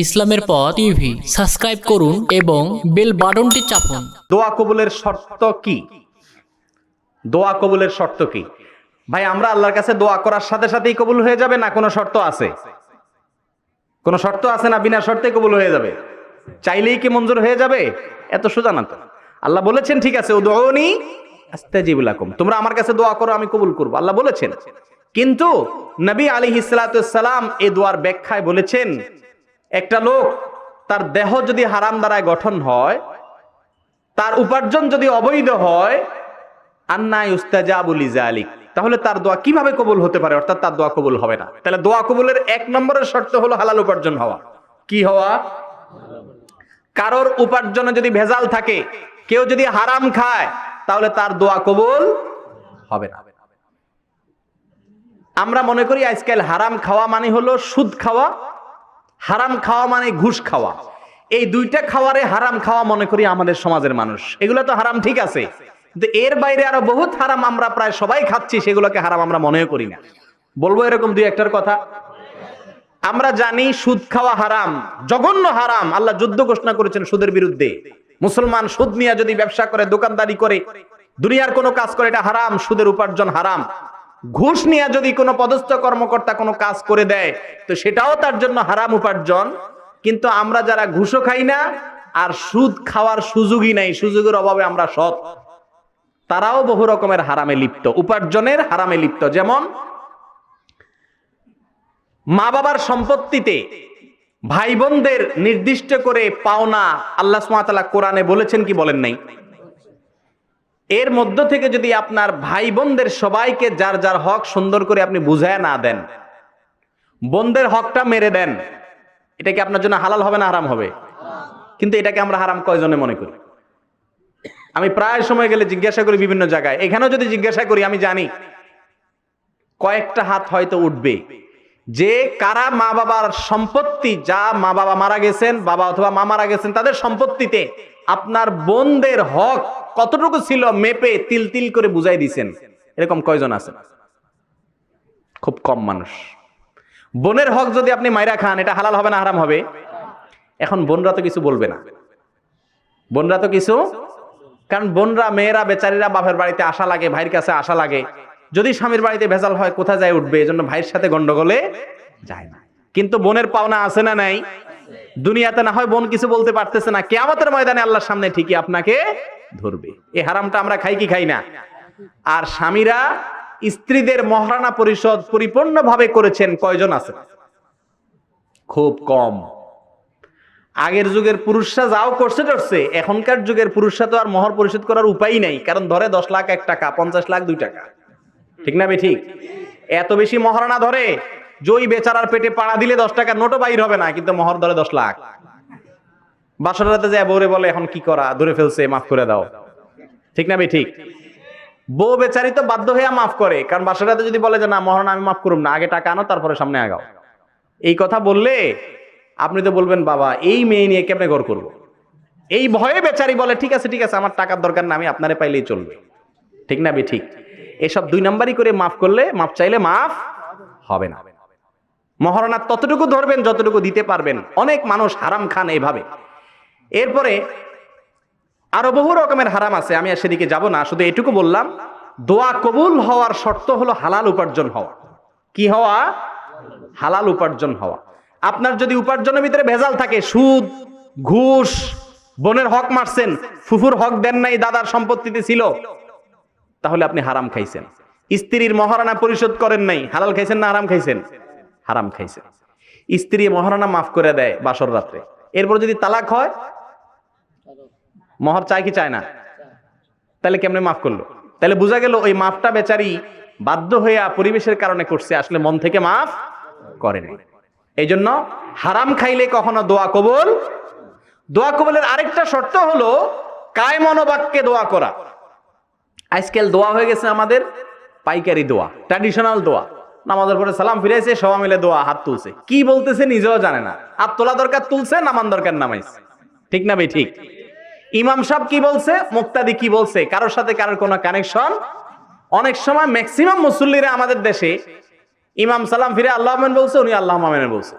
ইসলামের পথ TV subscribe করুন এবং বেল বাটনটি চাপুন। দোয়া কবুলের শর্ত কি? দোয়া কবুলের শর্ত কি? ভাই, আমরা আল্লাহর কাছে দোয়া করার সাথে সাথেই কবুল হয়ে যাবে না কোনো শর্ত আছে? কোনো শর্ত আছে না বিনা শর্তে কবুল হয়ে যাবে? চাইলেই কি মঞ্জুর হয়ে যাবে? এত সোজা না তো। আল্লাহ বলেছেন, ঠিক আছে উদৌনি আস্তাজিবুলাকুম তোমরা আমার কাছে দোয়া করো, আমি কবুল করব। আল্লাহ বলেছেন। কিন্তু নবী আলী সালাম এই দোয়ার ব্যাখ্যায় বলেছেন একটা লোক তার দেহ যদি হারাম দ্বারায় গঠন হয়, তার উপার্জন যদি অবৈধ হয় তাহলে তার দোয়া কীভাবে কবুল হতে পারে? অর্থাৎ তার দোয়া কবুল হবে না। তাহলে দোয়া কবুলের এক নম্বরের শর্ত হলো হালাল উপার্জন হওয়া। কি হওয়া? কারোর উপার্জনে যদি ভেজাল থাকে, কেউ যদি হারাম খায়, তাহলে তার দোয়া কবুল হবে না। আমরা মনে করি আজকাল হারাম খাওয়া মানে হলো সুদ খাওয়া। হারাম খাওয়া মানে ঘুষ খাওয়া। এই দুইটা খাওয়ারে হারাম খাওয়া মনে করি আমাদের সমাজের মানুষ। এগুলো তো হারাম ঠিক আছে। কিন্তু এর বাইরে আরও বহুত হারাম আমরা প্রায় সবাই খাচ্ছি, সেগুলোকে হারাম আমরা মনেও করি না। বলব এরকম দুই একটার কথা। আমরা জানি সুদ খাওয়া হারাম, জঘন্য হারাম। আল্লাহ যুদ্ধ ঘোষণা করেছেন সুদের বিরুদ্ধে। মুসলমান সুদ নিয়ে যদি ব্যবসা করে, দোকানদারি করে, দুনিয়ার কোনো কাজ করে, এটা হারাম, সুদের উপার্জন হারাম। ঘুষ নিয়ে যদি কোনো পদস্থ কর্মকর্তা কোনো কাজ করে দেয়, তো সেটাও তার জন্য হারাম উপার্জন। কিন্তু আমরা যারা ঘুষও খাই না, আর সুদ খাওয়ার সুযোগই নাই, সুযোগের অভাবে আমরা সৎ। তারাও বহু রকমের হারামে লিপ্ত, উপার্জনের হারামে লিপ্ত। যেমন মা বাবার সম্পত্তিতে ভাই বোনদের নির্দিষ্ট করে পাওনা আল্লাহ কোরআনে বলেছেন কি বলেন নাই? এর মধ্য থেকে যদি আপনার ভাই বোনদের সবাইকে যার যার হক সুন্দর করে আপনি বুঝায় না দেন, বোনদের হকটা মেরে দেন, এটা কি আপনার জন্য হালাল হবে না হারাম হবে? কিন্তু এটাকে আমরা হারাম কয়জনে মনে করি? আমি প্রায় সময় গেলে জিজ্ঞাসা করি বিভিন্ন জায়গায়। এখানেও যদি জিজ্ঞাসা করি, আমি জানি। কয়েকটা হাত হয়তো উঠবে। যে কারা মা বাবার সম্পত্তি, যা মা বাবা মারা গেছেন, বাবা অথবা মা মারা গেছেন, তাদের সম্পত্তিতে আপনার বোনদের হক কতটুকু ছিল মেপে তিল তিল করে বুঝাই দিছেন? এরকম কয়জন আছেন খুব কম মানুষ। বোনের হক যদি আপনি মাইরা খান, এটা হালাল হবে না হারাম হবে? এখন বোনরা তো কিছু বলবে না। বোনরা তো কিছু? কারণ বোনরা, মেয়েরা, বেচারিরা বাপের বাড়িতে আসা লাগে, ভাইয়ের কাছে আসা লাগে। যদি স্বামীর বাড়িতে ভেজাল হয়, কোথায় যায় উঠবে? এজন্য ভাইয়ের সাথে গন্ডগোলে যায় না। কিন্তু বোনের পাওনা আছে না নাই? দুনিয়াতে না হয় বোন কিছু বলতে পারতেছে না। কেয়ামতের ময়দানে আল্লাহর সামনে ঠিকই আপনাকে ধরবে। এই হারামটা আমরা খাই কি খাই না? আর স্বামীরা স্ত্রীদের মহারানা পরিষদ পরিপূর্ণভাবে করেছেন কয়জন আছে? খুব কম। আগের যুগের পুরুষরা যাও করছে টরছে, এখনকার যুগের পুরুষরা তো আর মহর পরিশোধ করার উপায় নাই, কারণ ধরে দশ লাখ, এক টাকা, পঞ্চাশ লাখ, দুই টাকা। ঠিক না ঠিক? এত বেশি মহারানা ধরে, জয়ী বেচারার পেটে পাড়া দিলে দশ টাকা নোটও বাইর হবে না, কিন্তু মহর ধরে দশ লাখ। বাসরাতে যায়, বউরে বলে, এখন কি করা? ধরে ফেলছে, মাফ করে দাও। ঠিক না বে ঠিক। বউ বেচারি তো বাধ্য হয়ে মাফ করে, কারণ বাসরাতে যদি বলে যে, না মহারানা আমি মাফ করুম না, আগে টাকা আনো, তারপরে সামনে আগাও। এই কথা বললে আপনি তো বলবেন, বাবা, এই মেয়ে নিয়ে কেমনে ঘর করব? এই ভয়ে বেচারি বলে, ঠিক আছে ঠিক আছে, আমার টাকার দরকার না, আমি আপনারে পাইলেই চলবে। ঠিক না বে ঠিক। এসব দুই নাম্বারই করে মাফ করলে, মাফ চাইলে মাফ হবে না। মহারণা ততটুকু ধরবেন, যতটুকু দিতে পারবেন। অনেক মানুষ হারাম খান এইভাবে। এরপরে আরও বহু রকমের হারাম আছে, আমি সেদিকে যাব না, শুধু এটুকু বললাম, দোয়া কবুল হওয়ার শর্ত হলো হালাল উপার্জন হওয়া। কি হওয়া? হালাল উপার্জন হওয়া। আপনার যদি উপার্জনের ভিতরে ভেজাল থাকে, সুদ, ঘুষ, বোনের হক মারছেন, ফুফুর হক দেন নাই, দাদার সম্পত্তিতে ছিল, তাহলে আপনি হারাম খাইছেন। স্ত্রীর মহারানা পরিশোধ করেন নাই, হালাল খাইছেন না হারাম খাইছেন? হারাম খাইছেন। স্ত্রী মহারানা মাফ করে দেয় বাসর রাত্রে। এরপর যদি তালাক হয় মহর চায় কি চায় না? তাহলে কেমনে মাফ করল? তাহলে বোঝা গেল ওই মাফটা বেচারি বাধ্য হইয়া পরিবেশের কারণে করছে, আসলে মন থেকে মাফ করেনি। এই জন্য হারাম খাইলে কখনো দোয়া কবুল? দোয়া কবুলের আরেকটা শর্ত হলো কায় মনোবাক্যে দোয়া করা। আজকাল দোয়া হয়ে গেছে আমাদের পাইকারি দোয়া ট্র্যাডিশনাল দোয়া। নামাজের পরে সালাম ফিরেছে সবাই মিলে দোয়া হাত তুলছে। কি বলতেছে নিজেও জানে না। আর তোলা দরকার তুলছে, নামান দরকার নামাইছে। ঠিক না ভাই, ঠিক? ইমাম সাহেব কি বলছে? মুক্তাদি কি বলছে? কারোর সাথে কারোর কোনো কানেকশন অনেক সময় ম্যাক্সিমাম মুসল্লিরা আমাদের দেশে ইমাম সালাম ফিরে আল্লাহ আমিন বলছে, উনি আল্লাহ আমিন বলছে।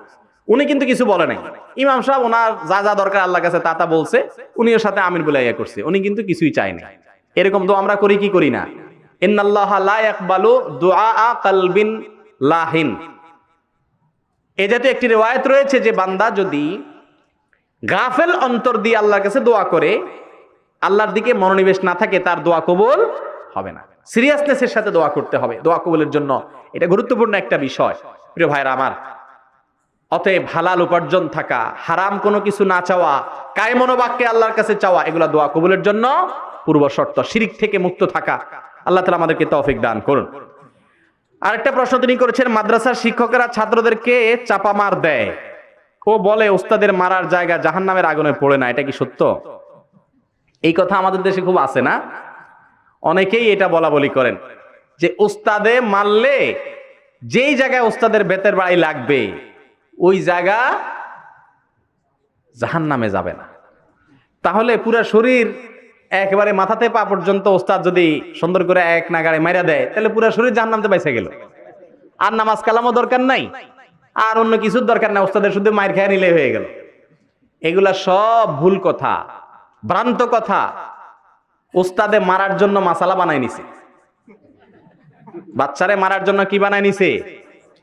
উনি কিন্তু কিছু বলে নাই। ইমাম সাহেব ওনার যা যা দরকার আল্লাহর কাছে তা তা বলছে উনি ওর সাথে আমির বলে ইয়া করছে। উনি কিন্তু কিছুই চায় না এরকম তো আমরা করি কি করি না। লাহিন। এ জাতীয় একটি রেওয়ায়ত রয়েছে যে বান্দা যদি গাফেল অন্তর দিয়ে আল্লাহর কাছে দোয়া করে, আল্লাহর দিকে মনোনিবেশ না থাকে, তার দোয়া কবুল হবে না। সিরিয়াসনেসের সাথে দোয়া করতে হবে। দোয়া কবুলের জন্য এটা গুরুত্বপূর্ণ একটা বিষয়। প্রিয় ভাইরা আমার, অতএব হালাল উপার্জন থাকা, হারাম কোনো কিছু না চাওয়া কায় মনোবাক্যে আল্লাহর কাছে চাওয়া, এগুলা দোয়া কবুলের জন্য পূর্ব শর্ত। শিরিক থেকে মুক্ত থাকা, আল্লাহ তালা আমাদেরকে তৌফিক দান করুন। আরেকটা প্রশ্ন তিনি করেছেন, মাদ্রাসার শিক্ষকেরা ছাত্রদেরকে চাপা মার দেয়। ও বলে, ওস্তাদের মারার জায়গা জাহান নামের আগুনে পড়ে না। এটা কি সত্য? এই কথা আমাদের দেশে খুব আছে না? অনেকেই এটা বলা বলি করেন যে, ওস্তাদে মারলে যেই জায়গায় ওস্তাদের বেতের বাড়ি লাগবে, ওই জায়গা জাহান নামে যাবে না। তাহলে পুরা শরীর একেবারে মাথাতে পা পর্যন্ত ওস্তাদ যদি সুন্দর করে এক নাগাড়ে মাইরা দেয়, তাহলে পুরা শরীর জাহান নামতে পাইছে গেল। আর নামাজ কালামও দরকার নাই। আর অন্য কিছুর দরকার নাই, ওস্তাদের শুধু মায়ের খেয়ে নিলে হয়ে গেল। এগুলা সব ভুল কথা, ভ্রান্ত কথা। ওস্তাদে মারার জন্য মাসালা বানাই নিছে। বাচ্চারে মারার জন্য কি বানাই নিছে?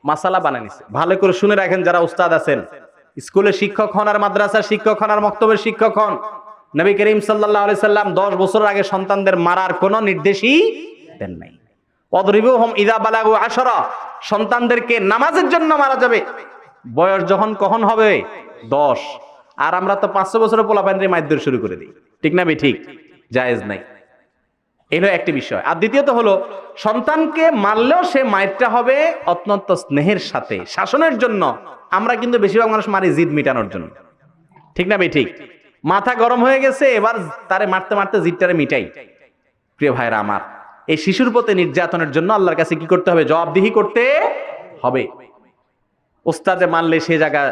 মাসালা বানাই নিছে। ভালো করে শুনে রাখেন যারা উস্তাদ আছেন। স্কুলে শিক্ষক হন আর মাদ্রাসার শিক্ষক হন আর মক্তবের শিক্ষক হন। নবী করিম সাল্লাহ সাল্লাম দশ বছর আগে সন্তানদের মারার কোনো নির্দেশই দেন নাই। অদরিবু হম ইদা বালাগু সন্তানদেরকে নামাজের জন্য মারা যাবে। বয়স যখন কখন হবে? দশ। আর আমরা তো পাঁচশো বছরের পোলাপানের মাইদ্যর শুরু করে দিই। ঠিক না ঠিক। জায়েজ নাই। এলো একটি বিষয়। আর দ্বিতীয়ত হলো, সন্তানকে মারলেও সে মায়েরটা হবে অত্যন্ত স্নেহের সাথে, শাসনের জন্য। আমরা কিন্তু বেশিরভাগ মানুষ মারি জিদ মিটানোর জন্য। ঠিক না ঠিক। মাথা গরম হয়ে গেছে, এবার তারে মারতে মারতে জিদটারে মিটাই। প্রিয় ভাইরা আমার এই শিশুর প্রতি নির্যাতনের জন্য আল্লাহর কাছে কি করতে হবে? জবাবদিহি করতে হবে। ওস্তাদে মানলে সে জায়গা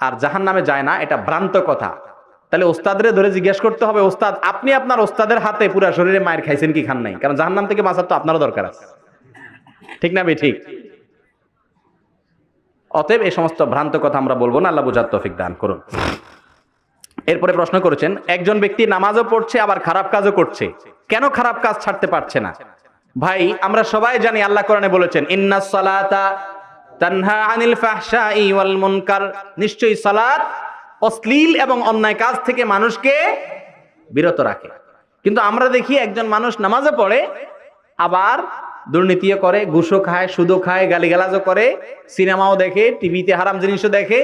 আর জাহান নামে যায় না, এটা ভ্রান্ত কথা। তাহলে ওস্তাদরে ধরে জিজ্ঞেস করতে হবে, ওস্তাদ, আপনি আপনার ওস্তাদের হাতে পুরা শরীরে মায়ের খাইছেন কি খান নাই? কারণ জাহান্নাম থেকে বাঁচার তো আপনারও দরকার আছে। ঠিক না বে ঠিক। অতএব এই সমস্ত ভ্রান্ত কথা আমরা বলব না, আল্লাহ বুঝার তৌফিক দান করুন। এরপরে প্রশ্ন করেছেন, একজন ব্যক্তি নামাজও পড়ছে, আবার খারাপ কাজও করছে। কেন খারাপ কাজ ছাড়তে পারছে না? ভাই, আমরা সবাই জানি আল্লাহ কোরআনে বলেছেন, ইন্না সালাতা তানহা আনিল ফাহশাই ওয়াল মুনকার। নিশ্চয়ই সালাত অশ্লীল এবং অন্যায় কাজ থেকে মানুষকে বিরত রাখে। কিন্তু আমরা দেখি একজন মানুষ নামাজে পড়ে, আবার দুর্নীতিও করে, ঘুষও খায়, সুদও খায়, গালিগালাজও করে, সিনেমাও দেখে, টিভিতে হারাম জিনিসও দেখে।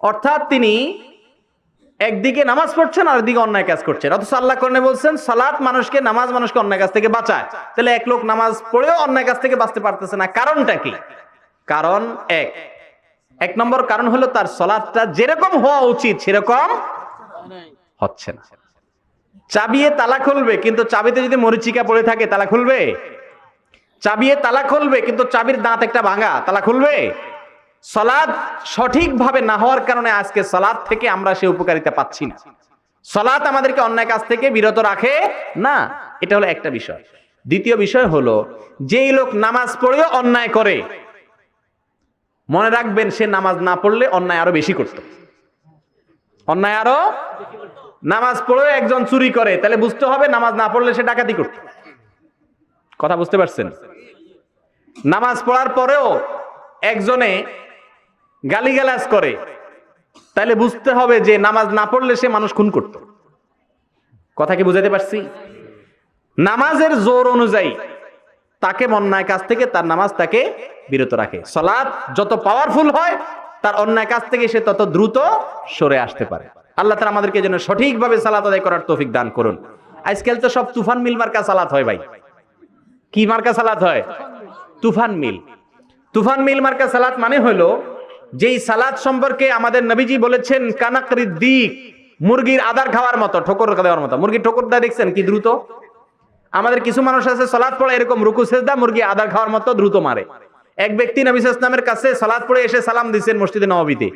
অর্থাৎ তিনি একদিকে নামাজ পড়ছেন আর একদিকে অন্যায় কাজ করছেন। অথচ আল্লাহ করনে বলছেন, সালাত মানুষকে, নামাজ মানুষকে অন্যায় কাজ থেকে বাঁচায়। তাহলে এক লোক নামাজ পড়েও অন্যায় কাজ থেকে বাঁচতে পারতেছে না। কারণটা কি? কারণ এক। এক নম্বর কারণ হলো তার সলাদটা যেরকম হওয়া উচিত, সেরকম হচ্ছে না। চাবিয়ে তালা খুলবে, কিন্তু চাবিতে যদি মরিচিকা পড়ে থাকে, তালা খুলবে? চাবিয়ে তালা খুলবে, কিন্তু চাবির দাঁত একটা ভাঙা, তালা খুলবে? সলাদ সঠিকভাবে না হওয়ার কারণে আজকে সলাদ থেকে আমরা সে উপকারিতা পাচ্ছি না। সলাদ আমাদেরকে অন্যায় কাজ থেকে বিরত রাখে না? এটা হলো একটা বিষয়। দ্বিতীয় বিষয় হলো, যেই লোক নামাজ পড়েও অন্যায় করে, মনে রাখবেন সে নামাজ না পড়লে অন্যায় আরও বেশি করত। অন্যায় আরও নামাজ পড়েও একজন চুরি করে, তাহলে বুঝতে হবে নামাজ না পড়লে সে ডাকাতি করত। কথা বুঝতে পারছেন? নামাজ পড়ার পরেও একজনে গালিগালাজ করে। তাহলে বুঝতে হবে যে নামাজ না পড়লে সে মানুষ খুন করত। কথা কি বুঝাতে পারছি? নামাজের জোর অনুযায়ী তাকে অন্যায় কাজ থেকে তার নামাজ তাকে বিরত রাখে। সলাৎ যত পাওয়ারফুল হয়, তার অন্যায় কাজ থেকে সে তত দ্রুত সরে আসতে পারে। আল্লাহ তালা আমাদেরকে যেন সঠিকভাবে সালাত আদায় করার তৌফিক দান করুন। আজকাল তো সব তুফান মিল মার্কা সালাত হয় ভাই। কি মার্কা সালাত হয়? তুফান মিল। তুফান মিল মার্কা সালাত মানে হলো যেই সালাদ সম্পর্কে আমাদের নবীজি বলেছেন কানাকরির দিক মুরগির আদার খাওয়ার মতো, ঠোকর দেওয়ার মতো। মুরগির ঠোকর দেয়, দেখছেন কি দ্রুত? আমাদের কিছু মানুষ আছে, সালাদ পড়ে এরকম রুকু সেজদা, মুরগি আদার খাওয়ার মতো দ্রুত মারে। এক ব্যক্তি নবী ইসলামের কাছে সালাদ পড়ে এসে সালাম দিচ্ছেন মসজিদে নবীতে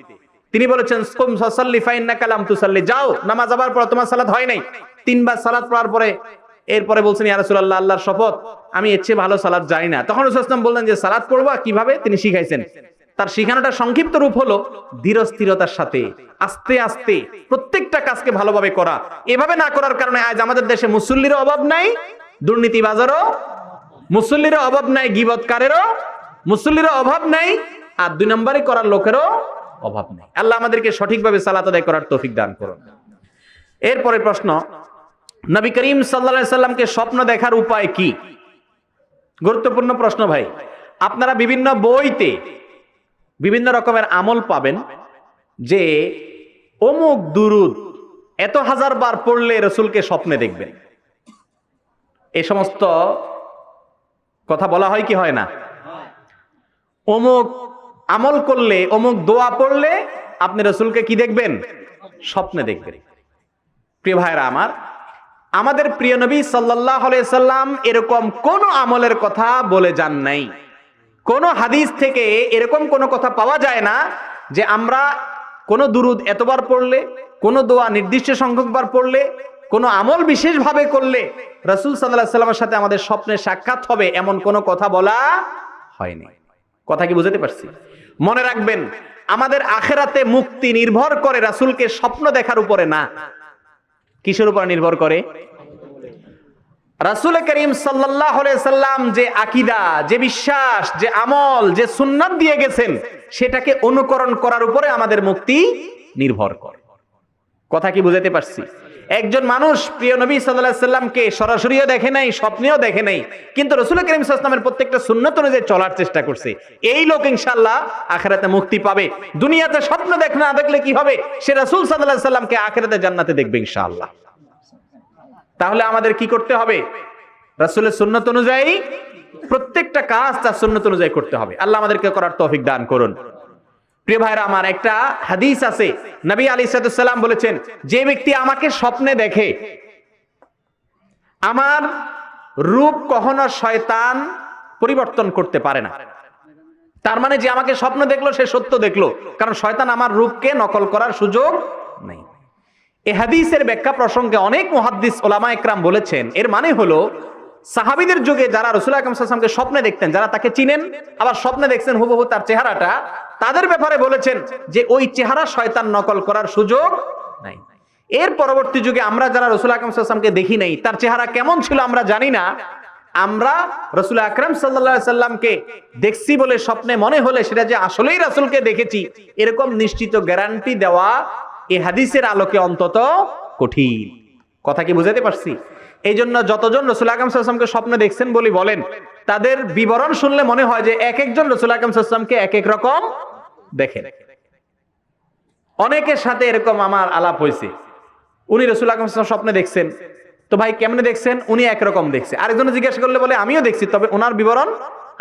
তিনি বলেছেন, কুম সাল্লি ফাইন্না কালাম তুসাল্লি। যাও, নামাজ আবার পর তোমার সালাদ হয় নাই। তিনবার সালাদ পড়ার পরে, এরপরে বলছেন, ইয়া রাসূলুল্লাহ, আল্লাহর শপথ, আমি এর চেয়ে ভালো সালাদ জানি না। তখন রাসূল বললেন যে, সালাদ পড়বা? কীভাবে? তিনি শিখাইছেন। তার শিখানোটা সংক্ষিপ্ত রূপ হলো ধীরস্থিরতার সাথে, আস্তে আস্তে প্রত্যেকটা কাজকে ভালোভাবে করা। এভাবে না করার কারণে আজ আমাদের দেশে মুসল্লিরও অভাব নাই দুর্নীতিবাজারও মুসল্লিরও অভাব নাই গিবৎকারেরও মুসল্লিরও অভাব নাই, আর দুই নম্বরে করার লোকেরও অভাব নাই। আল্লাহ আমাদেরকে সঠিকভাবে সালাত আদায় করার তৌফিক দান করুন। এরপরে প্রশ্ন, নবী করিম সাল্লা সাল্লামকে স্বপ্ন দেখার উপায় কি? গুরুত্বপূর্ণ প্রশ্ন ভাই। আপনারা বিভিন্ন বইতে বিভিন্ন রকমের আমল পাবেন যে অমুক দুরুদ এত হাজার বার পড়লে রসুলকে স্বপ্নে দেখবেন। এ সমস্ত কথা বলা হয় কি হয় না? অমুক আমল করলে, অমুক দোয়া পড়লে আপনি রসুলকে কি দেখবেন? স্বপ্নে দেখবেন। প্রিয় ভাইরা আমার, আমাদের প্রিয় নবী সাল্লাহ সাল্লাম এরকম কোন আমলের কথা বলে যান নাই। কোন হাদিস থেকে এরকম কোনো কথা পাওয়া যায় না যে আমরা কোন দুরুদ এতবার পড়লে, কোন দোয়া নির্দিষ্ট সংখ্যকবার পড়লে, কোন আমল বিশেষভাবে করলে রসুল সাল্লাহ সাল্লামের সাথে আমাদের স্বপ্নে সাক্ষাৎ হবে এমন কোনো কথা বলা হয়নি। কথা কি বুঝতে পারছি? মনে রাখবেন, আমাদের আখেরাতে মুক্তি নির্ভর করে রাসূলকে স্বপ্ন দেখার উপরে না। কিসের উপর নির্ভর করে? রাসূল করিম আলাইহি সাল্লাম যে আকীদা, যে বিশ্বাস, যে আমল, যে সুন্নাত দিয়ে গেছেন, সেটাকে অনুকরণ করার উপরে আমাদের মুক্তি নির্ভর করে। কথা কি বুঝাতে পারছি? একজন মানুষ প্রিয় নবী সাল্লামকে সরাসরিও দেখে নাই, স্বপ্নেও দেখে নাই, কিন্তু রসুল করিম সাল্লামের প্রত্যেকটা সুন্নত অনুযায়ী চলার চেষ্টা করছে। এই লোক ইনশাল্লাহ আখেরাতে মুক্তি পাবে। দুনিয়াতে স্বপ্ন দেখ না, দেখলে কি হবে? সে রসুল সাল্লাল্লাহু সাল্লামকে আখেরাতে জান্নাতে দেখবে ইনশাআল্লাহ। তাহলে আমাদের কি করতে হবে? রাসূলের সুন্নত অনুযায়ী প্রত্যেকটা কাজ তার সুন্নত অনুযায়ী করতে হবে। আল্লাহ আমাদেরকে করার তৌফিক দান করুন। প্রিয় ভাইরা, আমার একটা হাদিস আছে। নবী আলী সালাম বলেছেন, যে ব্যক্তি আমাকে স্বপ্নে দেখে, আমার রূপ কখনো শয়তান পরিবর্তন করতে পারে না। তার মানে যে আমাকে স্বপ্ন দেখল, সে সত্য দেখল। কারণ শয়তান আমার রূপকে নকল করার সুযোগ নেই। এ হাদিসের ব্যাখ্যা প্রসঙ্গে অনেক মুহাদ্দিস ওলামা একরাম বলেছেন। এর মানে হলো, সাহাবিদের যুগে যারা রসুল আকরম সাল্লামকে স্বপ্নে দেখতেন, যারা তাকে চিনেন, আবার স্বপ্নে দেখছেন হুবহু তার চেহারাটা, তাদের ব্যাপারে বলেছেন যে ওই চেহারা শয়তান নকল করার সুযোগ নাই। এর পরবর্তী যুগে আমরা যারা রসুল আকরম সাল্লামকে দেখি নাই, তার চেহারা কেমন ছিল আমরা জানি না। আমরা রসুল আকরাম সাল্লা সাল্লামকে দেখছি বলে স্বপ্নে মনে হলে সেটা যে আসলেই রাসুলকে দেখেছি, এরকম নিশ্চিত গ্যারান্টি দেওয়া এ হাদিসের আলোকে অন্তত কঠিন। কথা কি বুঝাতে পারছি? এই জন্য যতজন রসুল আকরম সাল্লামকে স্বপ্নে দেখছেন বলি বলেন, তাদের বিবরণ শুনলে মনে হয় যে এক একজন রসুল সাল্লামকে এক এক রকম দেখেন। অনেকের সাথে এরকম আমার আলাপ হয়েছে। উনি রসুল আকরম স্বপ্নে দেখছেন। তো ভাই কেমনে দেখছেন? উনি একরকম দেখছে। আরেকজনে জিজ্ঞাসা করলে বলে, আমিও দেখছি। তবে ওনার বিবরণ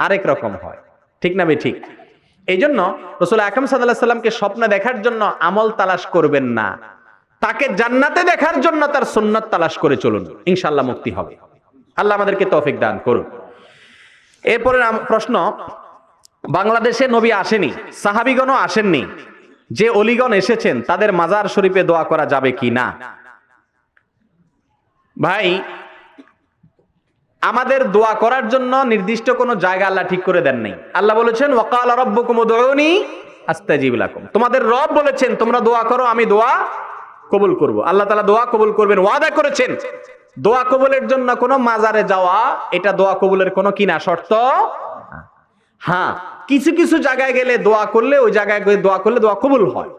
আরেক রকম হয়। ঠিক না ভাই? ঠিক। এই জন্য রসুল আকরম সাল্লামকে স্বপ্নে দেখার জন্য আমল তালাশ করবেন না। তাকে জান্নাতে দেখার জন্য তার সুন্নত তালাশ করে চলুন। ইনশাল্লাহ মুক্তি হবে। আল্লাহ আমাদেরকে তৌফিক দান করুন। এরপরে প্রশ্ন, বাংলাদেশে নবী আসেনি, সাহাবিগণও আসেননি, যে অলিগণ এসেছেন, তাদের মাজার শরীফে দোয়া করা যাবে কি না? ভাই আমাদের দোয়া করার জন্য নির্দিষ্ট কোনো জায়গা আল্লাহ ঠিক করে দেন নাই। আল্লাহ বলেছেন ওকাল রব্বুকুম উদউনি আস্তাজিব লাকুম। তোমাদের রব বলেছেন, তোমরা দোয়া করো, আমি দোয়া কবুল করব। আল্লাহ তালা দোয়া কবুল করবেন, ওয়াদা করেছেন। দোয়া কবুলের জন্য কোনো মাজারে যাওয়া, এটা দোয়া কবুলের কোনো কিনা শর্ত হ্যাঁ কিছু কিছু জায়গায় গেলে দোয়া করলে, ওই জায়গায় গিয়ে দোয়া করলে দোয়া কবুল হয়।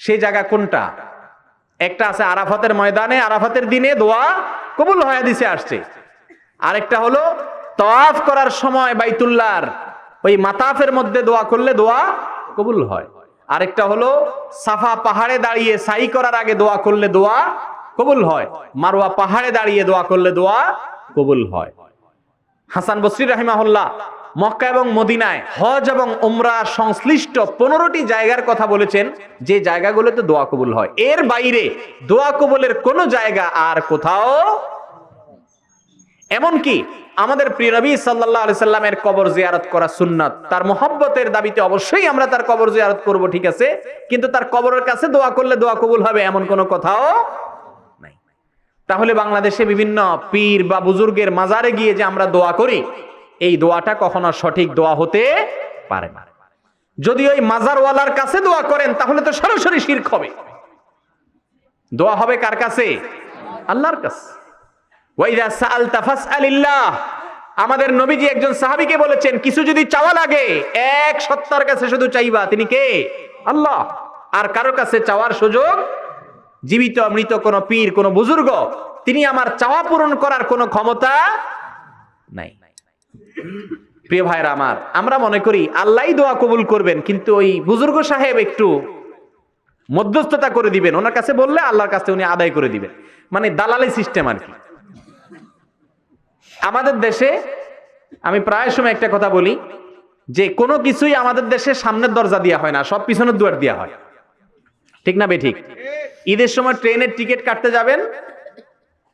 সেই জায়গা কোনটা? একটা আছে আরাফাতের ময়দানে, আরাফাতের দিনে দোয়া কবুল হয়ে দিছে আসছে। আরেকটা হলো তওয়াফ করার সময় বাইতুল্লার ওই মাতাফের মধ্যে দোয়া করলে দোয়া কবুল হয়। আরেকটা হলো সাফা পাহাড়ে দাঁড়িয়ে সাই করার আগে দোয়া করলে দোয়া কবুল হয়। মারোয়া পাহাড়ে দাঁড়িয়ে দোয়া করলে দোয়া কবুল হয়। হাসান বসরি রাহিমাহুল্লাহ মক্কা এবং মদিনায় হজ এবং উমরা সংশ্লিষ্ট পনেরোটি জায়গার কথা বলেছেন। যে জায়গাগুলোতে দোয়া কবুল হয়। এর বাইরে দোয়া কবুলের কোনো জায়গা আর কোথাও এমনকি আমাদের প্রিয় নবী সাল্লাল্লাহু আলাইহি সাল্লামের কবর জিয়ারত করা সুন্নাত। তার মোহাব্বতের দাবিতে অবশ্যই আমরা তার কবর জিয়ারত করব, ঠিক আছে? কিন্তু তার কবরের কাছে দোয়া করলে দোয়া কবুল হবে এমন কোনো কথাও নাই। তাহলে বাংলাদেশে বিভিন্ন পীর বা বুজুর্গের মাজারে গিয়ে যে আমরা দোয়া করি, এই দোয়াটা কখনো সঠিক দোয়া হতে পারে না। যদি ওই মাজারওয়ালার কাছে দোয়া করেন, তাহলে তো সরাসরি শিরক হবে। দোয়া হবে কার কাছে? আল্লাহর কাছে। ওয়াইদা আমাদের নবীজি একজন সাহাবীকে বলেছেন, কিছু যদি চাওয়া লাগে, এক সত্তার কাছে শুধু চাইবা। তিনি কে? আল্লাহ। আর কারও কাছে চাওয়ার সুযোগ, জীবিত, মৃত কোন পীর, কোন বুজুর্গ, তিনি আমার চাওয়া পূরণ করার কোনো ক্ষমতা নাই। প্রিয় ভাইরা আমার, আমরা মনে করি আল্লাহই দোয়া কবুল করবেন, কিন্তু ওই বুজুর্গ সাহেব একটু মধ্যস্থতা করে দিবেন। ওনার কাছে বললে আল্লাহর কাছে উনি আদায় করে দিবেন। মানে দালালি সিস্টেম আর কি। আমাদের দেশে, আমি প্রায় সময় একটা কথা বলি, যে কোনো কিছুই আমাদের দেশে সামনের দরজা দেওয়া হয় না, সব পিছনের দুয়ার দেওয়া হয়। ঠিক না বেঠিক ঈদের সময় ট্রেনের টিকিট কাটতে যাবেন?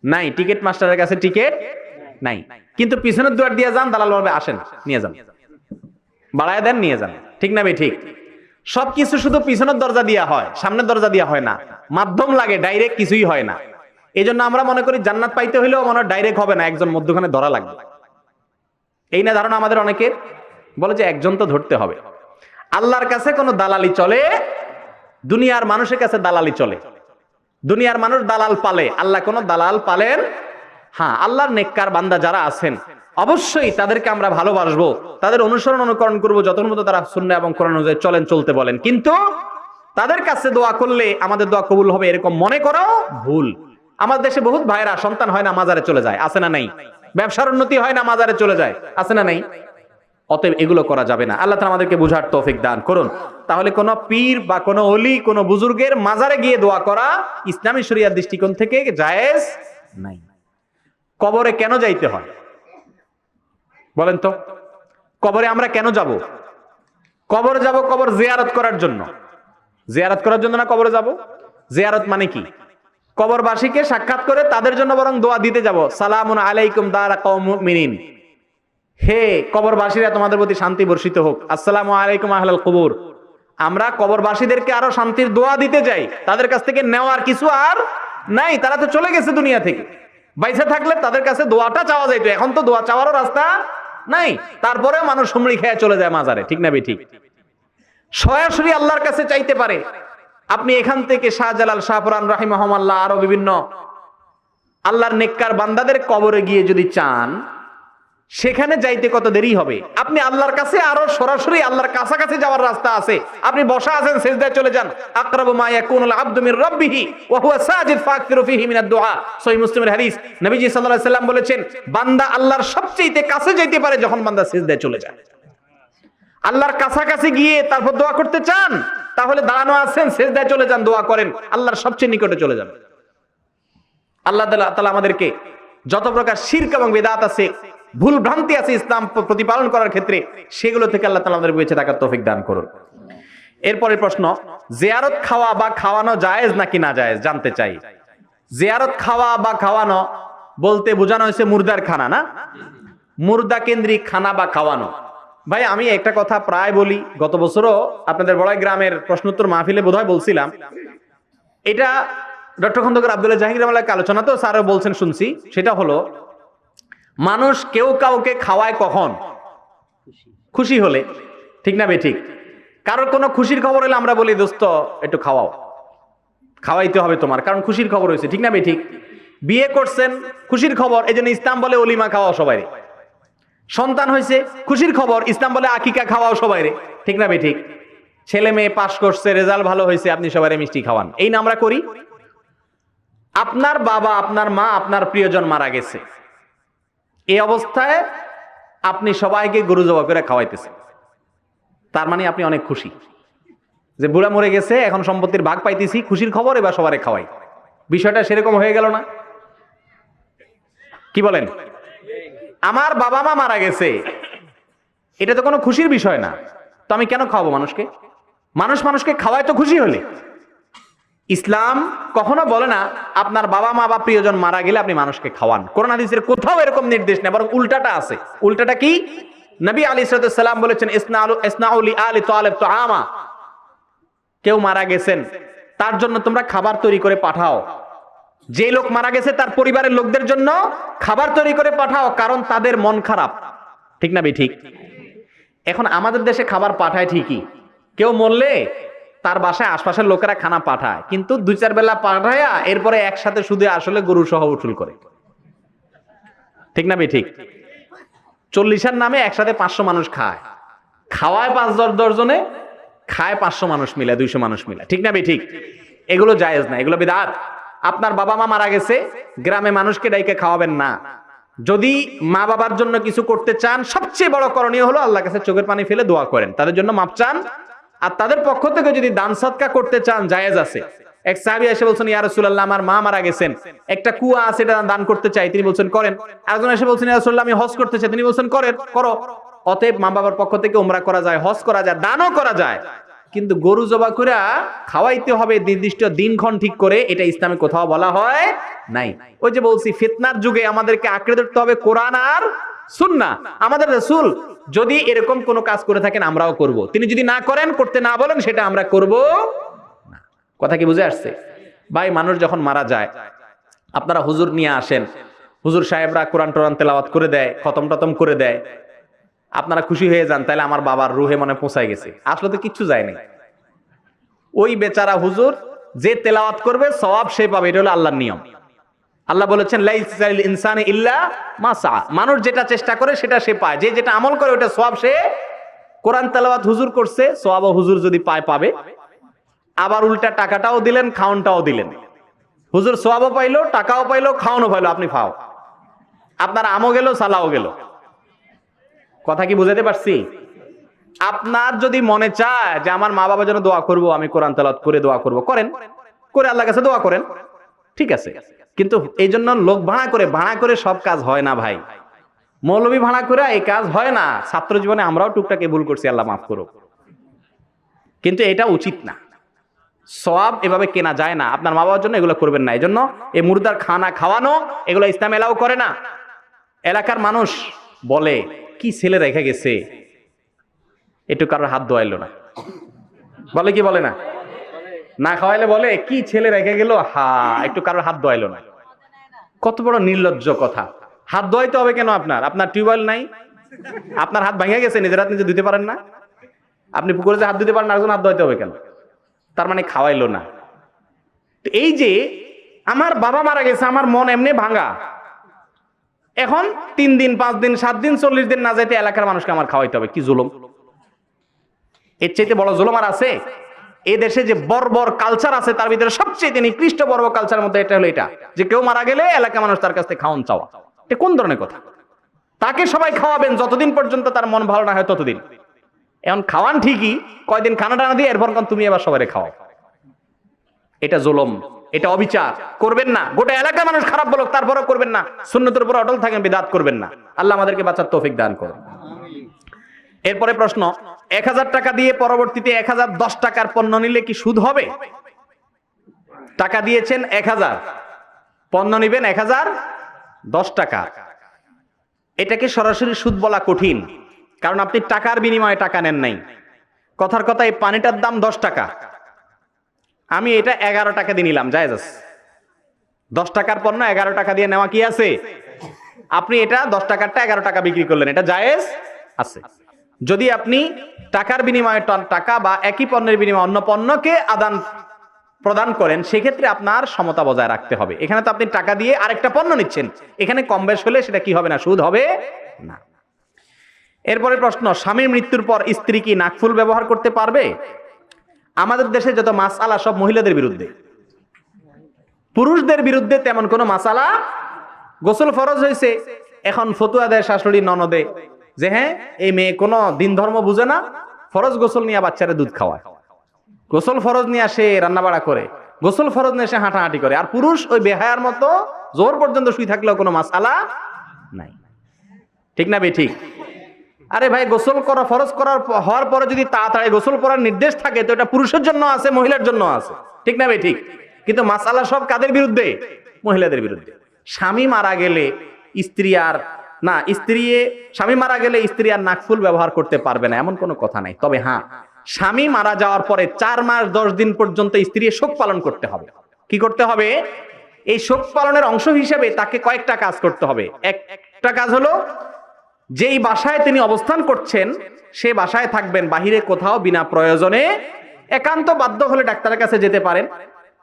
নাই, টিকিট মাস্টারের কাছে টিকিট নাই। কিন্তু পিছনের দুয়ার দিয়ে যান, দালাল বলবে, আসেন, নিয়ে যান। বাড়ায় দেন, নিয়ে যান। ঠিক না বে ঠিক? সবকিছু শুধু পিছনের দরজা দেওয়া হয়, সামনের দরজা দেওয়া হয় না। মাধ্যম লাগে, ডাইরেক্ট কিছুই হয় না। এই জন্য আমরা মনে করি জান্নাত পাইতে হলেও মনে হয় ডাইরেক্ট হবে না, একজন মধ্যখানে ধরা লাগবে। এই না ধারণা আমাদের অনেকের, বলে যে একজন তো ধরতে হবে। আল্লাহর কাছে কোনো দালালি চলে, দুনিয়ার মানুষের কাছে দালালি চলে। দুনিয়ার মানুষ দালাল পালে, আল্লাহ কোনো দালাল পালেন? হ্যাঁ আল্লাহর নেককার বান্দা যারা আছেন, অবশ্যই তাদেরকে আমরা ভালোবাসবো, তাদের অনুসরণ অনুকরণ করব, যতক্ষণ মতো তারা শূন্য এবং কোরআন অনুযায়ী চলেন চলতে বলেন। কিন্তু তাদের কাছে দোয়া করলে আমাদের দোয়া কবুল হবে এরকম মনে করো ভুল। আমাদের দেশে বহুত ভাইরা সন্তান হয় না মাজারে চলে যায়, আছে না নাই? ব্যবসার উন্নতি হয় না মাজারে চলে যায়, আছে না নাই? অতএব এগুলো করা যাবে না। আল্লাহ আমাদেরকে বুঝার তৌফিক দান করুন। তাহলে কোন পীর বা কোন অলি কোন বুজুর্গের মাজারে গিয়ে দোয়া করা ইসলামী শরিয়ার দৃষ্টিকোণ থেকে জায়েজ নাই। কবরে কেন যাইতে হয়? বলেন তো, কবরে আমরা কেন যাব? কবরে যাব কবর জিয়ারত করার জন্য। জিয়ারত করার জন্য না কবরে যাব? জিয়ারত মানে কি? কবরবাসীকে সাক্ষাৎ করে তাদের জন্য বরং দোয়া দিতে যাব। সালামুন আলাইকুম দারা কওমিনিন হে কবরবাসীরা, তোমাদের প্রতি শান্তি বর্ষিত হোক। আসসালামু আলাইকুম আহলাল কবর। আমরা কবরবাসীদেরকে আরও শান্তির দোয়া দিতে যাই। তাদের কাছ থেকে নেওয়ার কিছু আর নাই। তারা তো চলে গেছে দুনিয়া থেকে। বাইসে থাকলে তাদের কাছে দোয়াটা চাওয়া যাইতো। এখন তো দোয়া চাওয়ারও রাস্তা নাই। তারপরে মানুষ হুমড়ি খেয়ে চলে যায় মাজারে। ঠিক না বে ঠিক সরাসরি আল্লাহর কাছে চাইতে পারে। আপনি এখান থেকে শাহজালাল শাহপুরান রাহিমাহমাল্লাহ আরও বিভিন্ন আল্লাহর নেককার বান্দাদের কবরে গিয়ে যদি চান, সেখানে যাইতে কত দেরি হবে? আপনি আল্লাহর কাছে আরও সরাসরি আল্লাহর কাছাকাছি যাওয়ার রাস্তা আছে। আপনি বসা আছেন, সেজদায় চলে যান। আকরাবু মা ইয়াকুনুল আবদু মির রাব্বিহি ওয়া হুয়া সাজিদ ফাকতিরু ফিহি মিনাদ দুআ। সহিহ মুসলিমের হাদিস নবীজি সাল্লাল্লাহু আলাইহি সাল্লাম বলেছেন, বান্দা আল্লাহর সবচেয়ে কাছে যাইতে পারে যখন বান্দা সেজদায় চলে যায়। আল্লাহর কাছাকাছি গিয়ে তারপর দোয়া করতে চান তাহলে দাঁড়ানো আছেন, সেজদায় চলে যান, দোয়া করেন। আল্লাহর সবচেয়ে নিকটে চলে যান। আল্লাহ তাআলা আমাদেরকে যত প্রকার শিরক এবং বেদাত আছে, ভুল ভ্রান্তি আছে ইসলাম প্রতিপালন করার ক্ষেত্রে, সেগুলো থেকে আল্লাহ তাআলা আমাদের বেঁচে থাকার তৌফিক দান করুন। এরপরের প্রশ্ন, জিয়ারত খাওয়া বা খাওয়ানো জায়েজ নাকি না জায়েজ? জানতে চাই। জিয়ারত খাওয়া বা খাওয়ানো বলতে বোঝানো হয়েছে মুর্দার খানা, না? মুর্দা কেন্দ্রিক খানা বা খাওয়ানো। ভাই, আমি একটা কথা প্রায় বলি। গত বছরও আপনাদের বড়াই গ্রামের প্রশ্নোত্তর মাহফিলে বোধহয় বলছিলাম। এটা ডক্টর খন্দকার আব্দুল্লাহ জাহাঙ্গীর রহমানের আলোচনা, তো স্যারও বলছেন, শুনছি। সেটা হলো, মানুষ কেউ কাউকে খাওয়ায় কখন? খুশি হলে। ঠিক না বে, ঠিক? কারোর কোনো খুশির খবর হলে আমরা বলি, দোস্ত, একটু খাওয়াও। খাওয়াইতে হবে তোমার, কারণ খুশির খবর হয়েছে। ঠিক না বে, ঠিক? বিয়ে করছেন, খুশির খবর, এই জন্য ইসলাম বলে অলিমা খাওয়াও সবাই সন্তান হয়েছে, খুশির খবর, ইসলাম বলে আকিকা খাওয়াও সবাই রে ঠিক না বে ঠিক? ছেলে মেয়ে পাশ করছে, রেজাল্ট ভালো হয়েছে, আপনি সবাই মিষ্টি খাওয়ান। এই না আমরা করি? আপনার বাবা, আপনার মা, আপনার প্রিয়জন মারা গেছে। এই অবস্থায় আপনি সবাইকে গরু জবা করে খাওয়াইতেছেন। তার মানে আপনি অনেক খুশি। যে বুড়া মরে গেছে, এখন সম্পত্তির ভাগ পাইতেছি, খুশির খবর এবার সবারে খাওয়াই। বিষয়টা সেরকম হয়ে গেল না? কি বলেন? আমার বাবা মা মারা গেছে। এটা তো কোনো খুশির বিষয় না। তো আমি কেন খাওয়াবো মানুষকে? মানুষ মানুষকে খাওয়ায় তো খুশি হলে। ইসলাম কখনো বলে না, আপনার বাবা মা বা প্রিয়জন মারা গেলে আপনি মানুষকে খাওয়ান। কোরআন হাদিসের কোথাও এরকম নির্দেশ নেই, বরং উল্টাটা আছে। উল্টাটা কি? নবী আলী সালাম বলেছেন তো কেউ মারা গেছেন, তার জন্য তোমরা খাবার তৈরি করে পাঠাও। যে লোক মারা গেছে তার পরিবারের লোকদের জন্য খাবার তৈরি করে পাঠাও, কারণ তাদের মন খারাপ। ঠিক না ঠিক এখন আমাদের দেশে খাবার পাঠায় ঠিকই। কেউ মরলে তার বাসায় আশপাশের লোকেরা খানা পাঠায়, কিন্তু দুই চার বেলা পাঠায়া এরপরে একসাথে শুধু আসলে গরু সহ উঠুল করে। ঠিক না ঠিক চল্লিশের নামে একসাথে পাঁচশো মানুষ খায়। খাওয়ায় পাঁচ দশ দশজনে, খায় পাঁচশো মানুষ মিলে, দুইশো মানুষ মিলে। ঠিক না ঠিক এগুলো জায়েজ না, এগুলো বিদাত। আপনার বাবা মা মারা গেছে, গ্রামে মানুষকে ডাইকে খাওয়াবেন না। যদি মা বাবার জন্য কিছু করতে চান, সবচেয়ে বড় করণীয় হলো আল্লাহ কাছে চোখের পানি ফেলে দোয়া করেন। তাদের জন্য মাপ চান। আর তাদের পক্ষ থেকে যদি দান সৎকা করতে চান, জায়েজ আছে। এক সাহাবী এসে বলছেন, ইয়া রাসূলুল্লাহ, আমার মা মারা গেছেন। একটা কুয়া আছে, এটা দান করতে চাই। তিনি বলছেন, করেন। আরেকজন এসে বলছেন, ইয়া রাসূলুল্লাহ, আমি হজ করতে চাই। তিনি বলছেন, করেন, করো। অতএব মা বাবার পক্ষ থেকে উমরা করা যায়, হজ করা যায়, দানও করা যায়। কিন্তু গরু জবা করে খাওয়াইতে হবে নির্দিষ্ট দিনক্ষণ ঠিক করে, এটা ইসলামে কোথাও বলা হয় নাই। ওই যে বলছি, ফিতনার যুগে আমাদেরকে আঁকড়ে ধরতে হবে কোরআন আর সুন্না আমাদের রাসূল যদি এরকম কোনো কাজ করে থাকেন, আমরাও করব। তিনি যদি না করেন, করতে না বলেন, সেটা আমরা করব কথা কি বুঝে আসছে? ভাই, মানুষ যখন মারা যায়, আপনারা হুজুর নিয়ে আসেন। হুজুর সাহেবরা কোরআন টোরান তেলাওয়াত করে দেয় খতম টতম করে দেয়। আপনারা খুশি হয়ে যান, তাহলে আমার বাবার রুহে মনে পৌঁছায় গেছে। আসলে তো কিচ্ছু যায়নি ওই বেচারা হুজুর যে তেলাওয়াত করবে, সওয়াব সে পাবে, এটা হলো আল্লাহর নিয়ম। আল্লাহ বলেছেন লাইসাল ইনসানে ইল্লা মাসা মানুষ যেটা চেষ্টা করে, সেটা সে পায়। যে যেটা আমল করে, ওটা সওয়াব সে কোরআন তেলাওয়াত হুজুর করছে সওয়াব হুজুর যদি পায়, পাবে। আবার উল্টা টাকাটাও দিলেন, খাওনটাও দিলেন। হুজুর সোয়াবও পাইলো, টাকাও পাইলো খাওয়ানো পাইলো, আপনি খাও। আপনার আমও গেল, সালাও গেল। কথা কি বুঝাতে পারছি? আপনার যদি মনে চায় যে আমার মা বাবার জন্য দোয়া করব, আমি কোরআন তেলাওয়াত করে দোয়া করব, করেন। করে আল্লাহর কাছে দোয়া করেন। ঠিক আছে। কিন্তু এই জন্য লোক ভাড়া করে ভাড়া করে সব কাজ হয় না ভাই। মৌলবী ভাড়া করে এই কাজ হয় না। ছাত্র জীবনে আমরাও টুকটাকে ভুল করছি, আল্লাহ মাফ করুক। কিন্তু এটা উচিত না। সব এভাবে কেনা যায় না। আপনার মা বাবার জন্য এগুলো করবেন না। এই জন্য এই মুর্দার খানা খাওয়ানো, এগুলো ইসলাম এলাও করে না। এলাকার মানুষ বলে কি ছেলে রেখে গেছে? একটু কারোর হাত ধোয়াইলো না। বলে কি বলে না? না খাওয়াইলে বলে, কি ছেলে রেখে গেল? হা, একটু কারোর হাত ধোয়াইলো না। কত বড় নির্লজ্জ কথা। হাত ধোয়াইতে হবে কেন আপনার? আপনার টিউবওয়েল নাই। আপনার হাত ভেঙে গেছে, নিজের হাত নিজে ধুতে পারেন না। আপনি পুকুরে যে হাত ধুতে পারেন, আরেকজন হাত ধোয়াইতে হবে কেন? তার মানে খাওয়াইলো না। তো এই যে, আমার বাবা মারা গেছে, আমার মন এমনি ভাঙা। এখন তিন দিন, পাঁচ দিন, সাত দিন, চল্লিশ দিন না যাইতে এলাকার মানুষকে আমার খাওয়াইতে হবে। কি জুলুম? এর চাইতে বড় জুলুম আর আছে? এই দেশে যে বর্বর কালচার আছে, তার ভিতরে সবচেয়ে নিকৃষ্ট বর্বর কালচার মধ্যে এটা হলো এটা। যে কেউ মারা গেলে এলাকার মানুষ তার কাছ থেকে খাওয়ান চাওয়া। এটা কোন ধরনের কথা? তাকে সবাই খাওয়াবেন, যতদিন পর্যন্ত তার মন ভালো না হয় ততদিন। এখন খাওয়ান ঠিকই, কয়দিন খানা টানা দিয়ে, এরপর তুমি এবার সবাই খাও এটা জুলুম। এটা অবিচার। করবেন না। গোটা এলাকার মানুষ খারাপ বলুক, তারপরও করবেন না। সুন্নতের উপর অটল থাকেন, বিদাত করবেন না। আল্লাহ আমাদেরকে বাঁচার তৌফিক দান করুন। এরপরে প্রশ্ন, এক হাজার টাকা দিয়ে পরবর্তীতে এক হাজার দশ টাকার পণ্য নিলে কি সুদ হবে? টাকা দিয়েছেন এক হাজার। পণ্য নিবেন এক হাজার দশ টাকা। এটাকে সরাসরি সুদ বলা কঠিন, কারণ আপনি টাকার বিনিময়ে টাকা নেন নাই। কথার কথা এই পানিটার দাম দশ টাকা। আমি এটা এগারো টাকা দিয়ে নিলাম, জায়েজ আছে। দশ টাকার পণ্য, এগারো টাকা দিয়ে নেওয়া কি আছে? আপনি এটা দশ টাকারটা এগারো টাকা বিক্রি করলেন, এটা জায়েজ আছে। যদি আপনি টাকার বিনিময়ে টাকা বা একই পণ্যের বিনিময়ে অন্য পণ্যকে আদান প্রদান করেন, সেক্ষেত্রে আপনার সমতা বজায় রাখতে হবে। এখানে তো আপনি টাকা দিয়ে আরেকটা পণ্য নিচ্ছেন। এখানে কম বেশ হলে সেটা কি হবে না, সুদ হবে না। এরপরে প্রশ্ন, স্বামীর মৃত্যুর পর স্ত্রী কি নাকফুল ব্যবহার করতে পারবে? আমাদের দেশে যত মাসালা সব মহিলাদের বিরুদ্ধে। পুরুষদের বিরুদ্ধে তেমন কোনো মাসালা গোসল ফরজ হয়েছে। এখন ফতুয়া দেয় শাশুড়ি, ননদে যে হ্যাঁ এই মেয়ে কোনো দিন ধর্ম বুঝে না, ফরজ গোসল নিয়ে বাচ্চারা দুধ খাওয়ায়। গোসল ফরজ নিয়ে আসে, রান্নাবাড়া করে। গোসল ফরজ নিয়ে এসে হাঁটাহাঁটি করে। আর পুরুষ ওই বেহায়ার মতো জোর পর্যন্ত শুই থাকলেও কোনো মাসালা নাই। ঠিক না বে, ঠিক? আরে ভাই, গোসল করা, ফরজ করার হওয়ার পরে যদি তাড়াতাড়ি গোসল করার নির্দেশ থাকে, তো এটা পুরুষের জন্য আছে, মহিলার জন্য আছে। ঠিক না ভাই? ঠিক। কিন্তু মাসালা সব কাদের বিরুদ্ধে? মহিলাদের বিরুদ্ধে। স্বামী মারা গেলে স্ত্রী আর, না, স্ত্রী, স্বামী মারা গেলে স্ত্রী আর নাকফুল ব্যবহার করতে পারবে না, এমন কোনো কথা নাই। তবে হ্যাঁ স্বামী মারা যাওয়ার পরে চার মাস, দশ দিন পর্যন্ত স্ত্রী শোক পালন করতে হবে। কি করতে হবে? এই শোক পালনের অংশ হিসেবে তাকে কয়েকটা কাজ করতে হবে। একটা কাজ হলো যেই বাসায় তিনি অবস্থান করছেন, সে বাসায় থাকবেন বাহিরে কোথাও বিনা প্রয়োজনে। একান্ত বাধ্য হলে ডাক্তারের কাছে যেতে পারেন।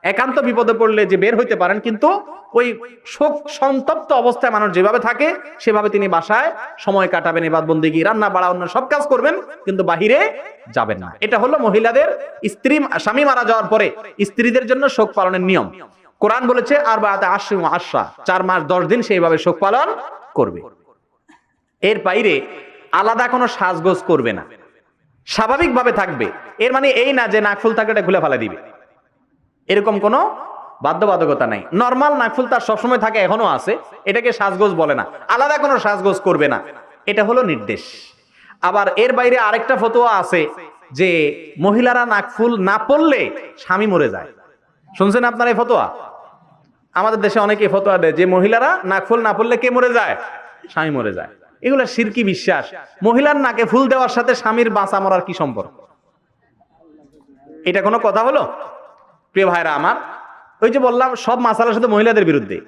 একান্ত বিপদে পড়লে যে বের হইতে পারেন, কিন্তু ওই শোক সন্তপ্ত অবস্থায় মানুষ যেভাবে থাকে, সেভাবে তিনি বাসায় সময় কাটাবেন এবার বন্দিগি রান্না বাড়া, অন্য সব কাজ করবেন, কিন্তু বাহিরে যাবেন না। এটা হলো মহিলাদের স্ত্রী, স্বামী মারা যাওয়ার পরে স্ত্রীদের জন্য শোক পালনের নিয়ম। কোরআন বলেছে আর বাতে আশ্রিম আশা চার মাস, দশ দিন সেইভাবে শোক পালন করবে। এর বাইরে আলাদা কোনো সাজগোজ করবে না। স্বাভাবিকভাবে থাকবে। এর মানে এই না যে নাকফুল থাকে এটা খুলে ফেলা দিবে। এরকম কোনো বাধ্যবাধকতা নাই। নর্মাল নাকফুল তার সবসময় থাকে, এখনও আছে। এটাকে সাজগোজ বলে না। আলাদা কোনো সাজগোজ করবে না। এটা হলো নির্দেশ। আবার এর বাইরে আরেকটা ফতোয়া আছে যে মহিলারা নাকফুল না পড়লে স্বামী মরে যায়। শুনছেন আপনার এই ফতোয়া? আমাদের দেশে অনেকে ফতোয়া দেয় যে মহিলারা নাকফুল না পড়লে কে মরে যায়? স্বামী মরে যায়। এগুলো সিরকি বিশ্বাস। মহিলার নাকে ফুল দেওয়ার সাথে স্বামীর বাঁচা মরার কি সম্পর্ক? এটা কোনো কথা হলো? প্রিয় ভাইরা আমার, ওই যে বললাম, সব মাসালা সাথে মহিলাদের বিরুদ্ধে।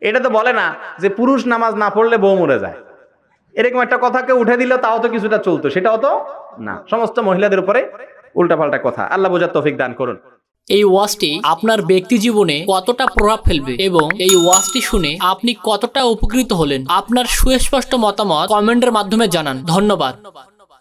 এটা তো বলে না যে পুরুষ নামাজ না পড়লে বউ মরে যায়। এরকম একটা কথাকে উঠে দিলে, তাও তো কিছুটা চলতো। সেটাও তো না। সমস্ত মহিলাদের উপরে উল্টাপাল্টা কথা। আল্লাহ বোঝার তৌফিক দান করুন। এই ওয়াজটি আপনার ব্যক্তি জীবনে কতটা প্রভাব ফেলবে এবং এই ওয়াজটি শুনে আপনি কতটা উপকৃত হলেন? আপনার সুস্পষ্ট মতামত কমেন্টের মাধ্যমে জানান। ধন্যবাদ।